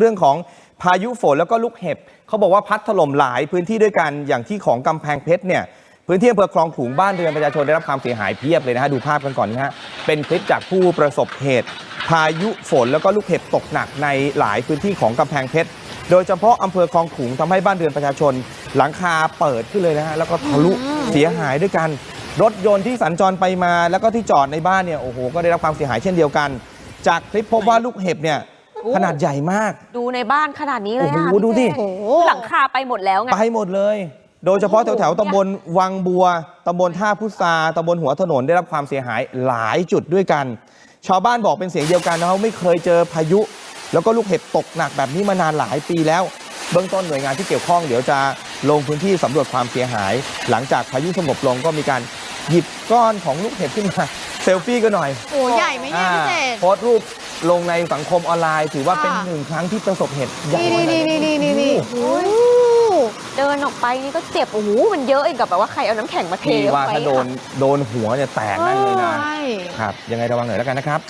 เรื่องของพายุฝนแล้วก็ลูกเห็บเขาบอกว่าพัดถล่มหลายพื้นที่ด้วยกันอย่างที่ของกำแพงเพชรเนี่ยพื้นที่อำเภอคลองขลุงบ้านเรือนประชาชนได้รับความเสียหายเพียบเลยนะฮะดูภาพกันก่อนนะฮะเป็นคลิปจากผู้ประสบเหตุ พายุฝนแล้วก็ลูกเห็บตกหนักในหลายพื้นที่ของกำแพงเพชรโดยเฉพาะอำเภอคลองขลุงทำให้บ้านเรือนประชาชน หลังคาเปิดขึ้นเลยนะฮะแล้วก็ทะลุเสียหายด้วยกัน รถยนต์ที่สัญจรไปมา แล้วก็ที่จอดในบ้านเนี่ยโอ้โหก็ได้รับความเสียหายเช่นเดียวกัน จากคลิปพบว่าลูกเห็บเนี่ย ขนาดใหญ่มาก ดูในบ้านขนาดนี้เลยนะคะโอ้โหดูดิพี่เจคือหลังคาไปหมดแล้วไง ไปหมดเลย โดยเฉพาะแถวแถวๆตำบลวังบัวตำบลท่าพุทราตำบลหัวถนนได้รับความเสียหายหลายจุดด้วยกัน ชาวบ้านบอกเป็นเสียงเดียวกันนะเขาไม่เคยเจอพายุ แล้วก็ลูกเห็บตกหนักแบบนี้มานานหลายปีแล้ว เบื้องต้นหน่วยงานที่เกี่ยวข้องเดี๋ยวจะลงพื้นที่สำรวจความเสียหาย หลังจากพายุสงบลงก็มีการหยิบก้อนของลูกเห็บขึ้นมา เซลฟี่กันหน่อยโอ้ใหญ่ไหมเนี่ยพี่เจษโพสต์รูปลงในสังคมออนไลน์ ถือว่าเป็นค่ะหนึ่งครั้งที่ประสบเหตุใหญ่นี่นี่นี่นี่นี่นี่โอ้โหโอ้โหเดินออกไปนี่ก็เจ็บ โอ้โห มันเยอะเองกับแบบว่าใครเอาน้ำแข็งมาเทนี่ออกว่าไปถ้าโดนโดนหัวเนี่ยแตกนั่นเลยนะใช่ ครับยังไงระวังหน่อยแล้วกันนะครับ